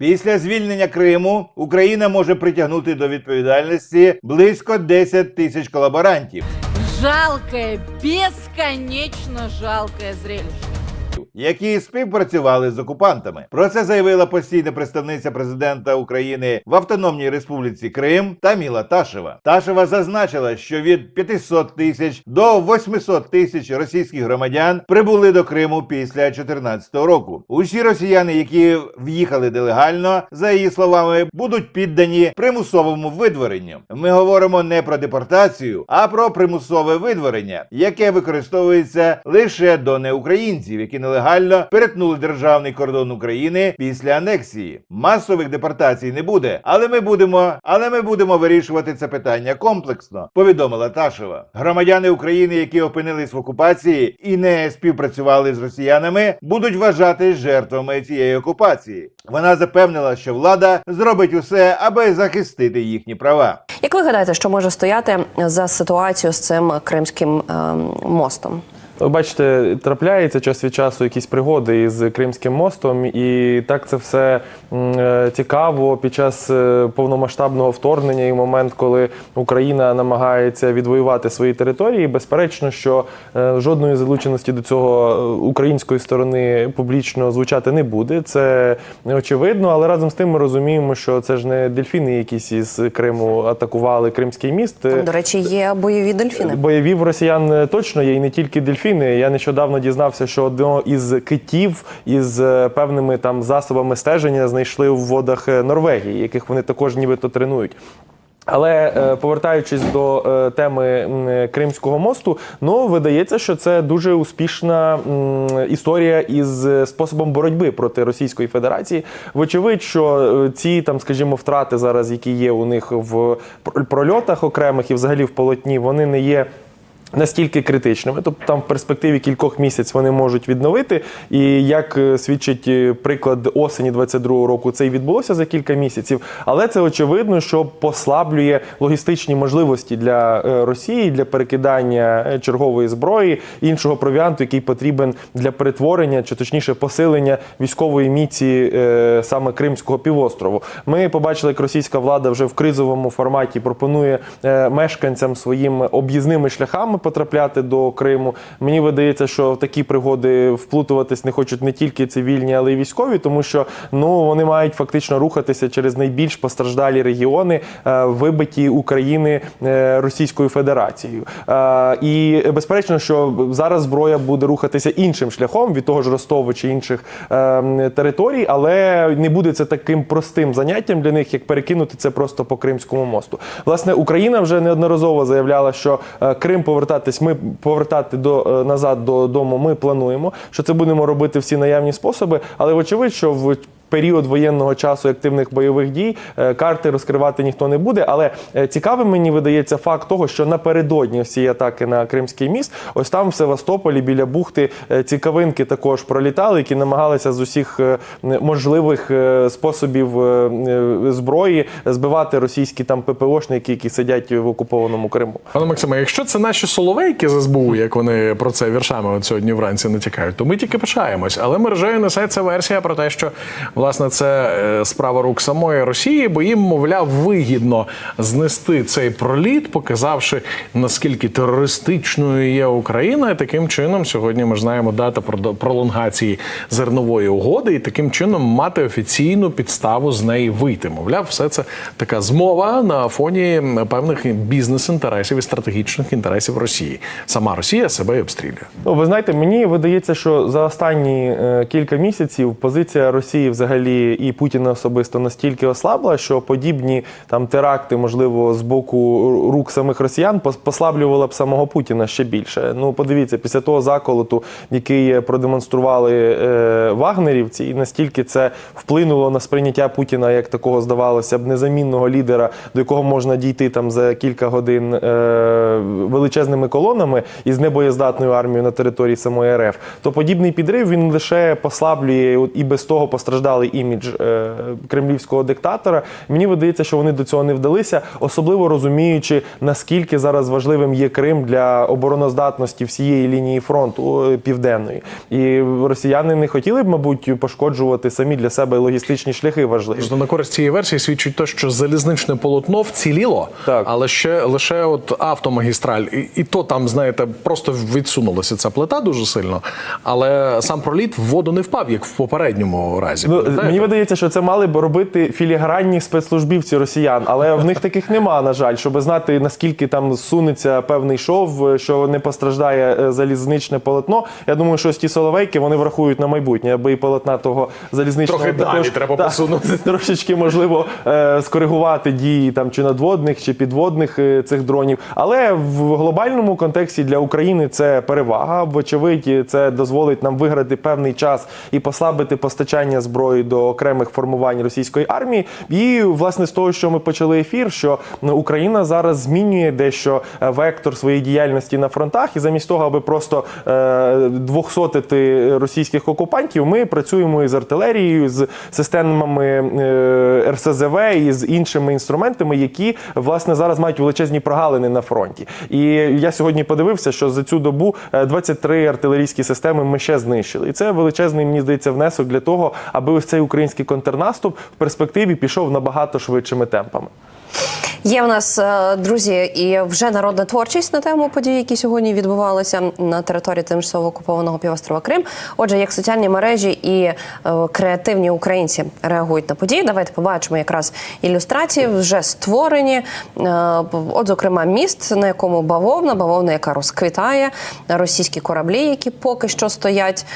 Після звільнення Криму Україна може притягнути до відповідальності близько 10 тисяч колаборантів. Жалке, безконечно жалке зрелище. Які співпрацювали з окупантами. Про це заявила постійна представниця президента України в Автономній Республіці Крим Таміла Ташева. Ташева зазначила, що від 500 тисяч до 800 тисяч російських громадян прибули до Криму після 2014 року. Усі росіяни, які в'їхали нелегально, за її словами, будуть піддані примусовому видворенню. Ми говоримо не про депортацію, а про примусове видворення, яке використовується лише до неукраїнців, які нелегально перетнули державний кордон України після анексії. Масових депортацій не буде, але ми будемо, але ми будемо вирішувати це питання комплексно. Повідомила Ташева. Громадяни України, які опинились в окупації і не співпрацювали з росіянами, будуть вважатись жертвами цієї окупації. Вона запевнила, що влада зробить усе, аби захистити їхні права. Як ви гадаєте, що може стояти за ситуацію з цим кримським ем, мостом? Ви бачите, трапляється час від часу якісь пригоди із Кримським мостом, і так це все е, цікаво під час е, повномасштабного вторгнення і момент, коли Україна намагається відвоювати свої території. Безперечно, що е, жодної залученості до цього української сторони публічно звучати не буде. Це очевидно, але разом з тим ми розуміємо, що це ж не дельфіни, якісь із Криму атакували Кримський міст. Там, до речі, є бойові дельфіни. Бойові в росіян точно є і не тільки дельфіни. Я нещодавно дізнався, що одного із китів із е, певними там засобами стеження знайшли в водах е, Норвегії, яких вони також нібито тренують. Але е, повертаючись до теми Кримського мосту, ну видається, що це дуже успішна історія із способом боротьби проти Російської Федерації. Вочевидь, що ці там, скажімо, втрати зараз, які є у них в прольотах окремих і взагалі в полотні, вони не є. Настільки критичними, тобто там в перспективі кількох місяців вони можуть відновити. І як е, свідчить е, приклад осені 22-го року, це і відбулося за кілька місяців. Але це очевидно, що послаблює логістичні можливості для е, Росії для перекидання чергової зброї, іншого провіанту, який потрібен для перетворення, чи точніше посилення військової міці саме Кримського півострову. Ми побачили, як російська влада вже в кризовому форматі пропонує мешканцям своїм об'їзними шляхами потрапляти до Криму. Мені видається, що в такі пригоди вплутуватись не хочуть не тільки цивільні, але й військові, тому що ну вони мають фактично рухатися через найбільш постраждалі регіони, е, вибиті України е, Російською Федерацією. Е, І безперечно, що зараз зброя буде рухатися іншим шляхом від того ж Ростова чи інших е, територій, але не буде це таким простим заняттям для них, як перекинути це просто по Кримському мосту. Власне, Україна вже неодноразово заявляла, що Крим повертатись, ми повертати до назад назад додому. Ми плануємо, що це будемо робити всі наявні способи, але вочевидь, що в період воєнного часу активних бойових дій е, карти розкривати ніхто не буде. Але е, цікавим мені видається факт того, що напередодні всі атаки на Кримський міст, ось там в Севастополі біля бухти е, цікавинки також пролітали, які намагалися з усіх можливих способів зброї збивати російські там ППОшники, які сидять в окупованому Криму. Пане Максиме, якщо це наші соловейки з СБУ, як вони про це віршами от сьогодні вранці натякають, то ми тільки почаємось. Але мережею несеться версія про те, що власне це е, справа рук самої Росії, бо їм, мовляв, вигідно знести цей проліт, показавши наскільки терористичною є Україна. І таким чином сьогодні ми ж знаємо дата пролонгації зернової угоди, і таким чином мати офіційну підставу з неї вийти. Мовляв, все це така змова на фоні певних бізнес-інтересів і стратегічних інтересів Росії. Сама Росія себе і обстрілює. Ну, ви знаєте, мені видається, що за останні е, кілька місяців позиція Росії взагалі і Путіна особисто настільки ослабла, що подібні там теракти, можливо, з боку рук самих росіян послаблювала б самого Путіна ще більше. Ну, подивіться, після того заколоту, який продемонстрували е, вагнерівці, і настільки це вплинуло на сприйняття Путіна як такого здавалося б незамінного лідера, до якого можна дійти там за кілька годин е, величезними колонами із небоєздатною армією на території самої РФ, то подібний підрив він лише послаблює і без того постраждале підривали імідж е, кремлівського диктатора. Мені видається, що вони до цього не вдалися, особливо розуміючи, наскільки зараз важливим є Крим для обороноздатності всієї лінії фронту південної. І росіяни не хотіли б, мабуть, пошкоджувати самі для себе логістичні шляхи важливі. Просто на користь цієї версії свідчить те, що залізничне полотно вціліло, Так. але ще лише от автомагістраль, і, і то там, знаєте, просто відсунулася ця плита дуже сильно. Але сам проліт в воду не впав, як в попередньому разі. Ну, пам'ятаєте? мені видається, що це мали б робити філігранні спецслужбівці росіян, але в них таких нема, на жаль, щоб знати наскільки там сунеться певний шов, що не постраждає е, залізничне полотно. Я думаю, що ось ті соловейки вони врахують на майбутнє, аби і полотна того залізничного Трохи далі треба посунути. трошечки можливо е, скоригувати дії там чи надводних, чи підводних е, цих дронів. Але в глобальному контексті для України це перевага. Вочевидь, це дозволить нам виграти певний час і послабити постачання зброї до окремих формувань російської армії. І власне з того, що ми почали ефір, що Україна зараз змінює дещо е, вектор своєї діяльності на фронтах, і замість того, аби просто е, двохсотити російських окупантів, ми працюємо із артилерією, з системами е, РСЗВ і з іншими інструментами, які власне зараз мають величезні прогалини на фронті. І я сьогодні подивився, що за цю добу е, 23 артилерійські системи ми ще знищили. І це величезний, мені здається, внесок для того, аби ось цей український контрнаступ в перспективі пішов набагато швидшими темпами. Є в нас е, друзі, і вже народна творчість на тему подій, які сьогодні відбувалися на території тимчасово окупованого півострова Крим. Отже, як соціальні мережі і е, креативні українці реагують на події. Давайте побачимо якраз ілюстрації вже створені. Е, От, зокрема, міст, на якому бавовна, бавовна, яка розквітає, російські кораблі, які поки що стоять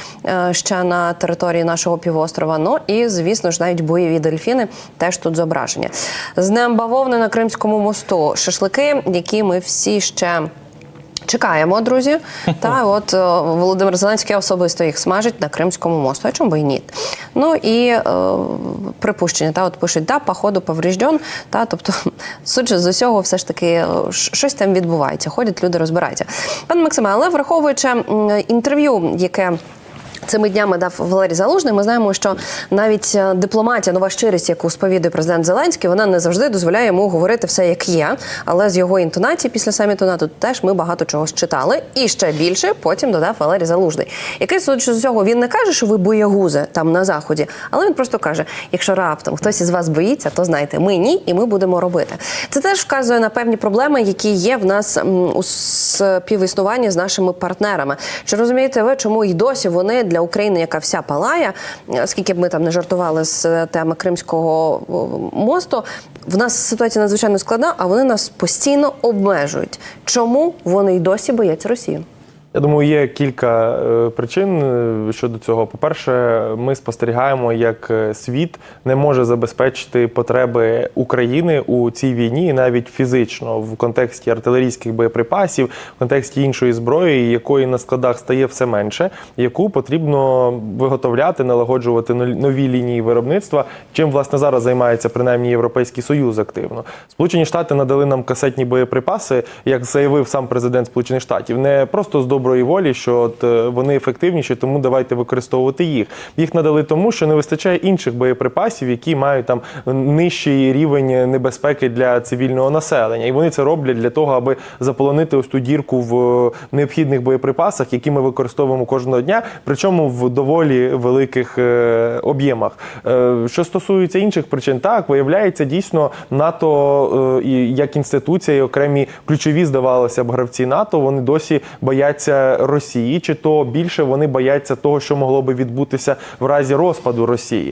ще на території нашого півострова. Ну і звісно ж, навіть бойові дельфіни теж тут зображені. З днем бавовни на Кримському мосту шашлики, які ми всі ще. Чекаємо, друзі. Та от е, Володимир Зеленський особисто їх смажить на Кримському мосту. А чому би і ні? Ну і е, припущення, та от пишуть, да, походу поврежден. Та тобто, судячи з усього, все ж таки е, щось там відбувається. Ходять люди, розбираються. Пане Максиме, але враховуючи інтерв'ю, яке. Цими днями дав Валерій Залужний. Ми знаємо, що навіть е, дипломатія, нова щирість, яку сповідує президент Зеленський, вона не завжди дозволяє йому говорити все як є. Але з його інтонації після саміту НАТО теж ми багато чого читали. І ще більше потім додав Валерій Залужний, який судячи з цього, він не каже, що ви боягузи там на заході, але він просто каже: якщо раптом хтось із вас боїться, то знайте, ми ні, і ми будемо робити. Це теж вказує на певні проблеми, які є в нас у співіснуванні з нашими партнерами. Чи розумієте ви, чому і досі вони для України, яка вся палає, скільки б ми там не жартували з теми Кримського мосту, в нас ситуація надзвичайно складна, а вони нас постійно обмежують. Чому вони й досі бояться Росії? Я думаю, є кілька е, причин е, щодо цього. По-перше, ми спостерігаємо, як е, світ не може забезпечити потреби України у цій війні, і навіть фізично, в контексті артилерійських боєприпасів, в контексті іншої зброї, якої на складах стає все менше, яку потрібно виготовляти, налагоджувати нові лінії виробництва. Чим власне зараз займається принаймні Європейський Союз активно. Сполучені Штати надали нам касетні боєприпаси, як заявив сам президент Сполучених Штатів, не просто з доброї волі, що от е, вони ефективніші, тому давайте використовувати їх. Їх надали тому, що не вистачає інших боєприпасів, які мають там нижчий рівень небезпеки для цивільного населення. І вони це роблять для того, аби заполонити ось ту дірку в е, необхідних боєприпасах, які ми використовуємо кожного дня, причому в доволі великих е, об'ємах. Що стосується інших причин, так виявляється дійсно НАТО як інституція, і окремі ключові здавалося б гравці НАТО. Вони досі бояться Росії, чи то більше вони бояться того, що могло би відбутися в разі розпаду Росії.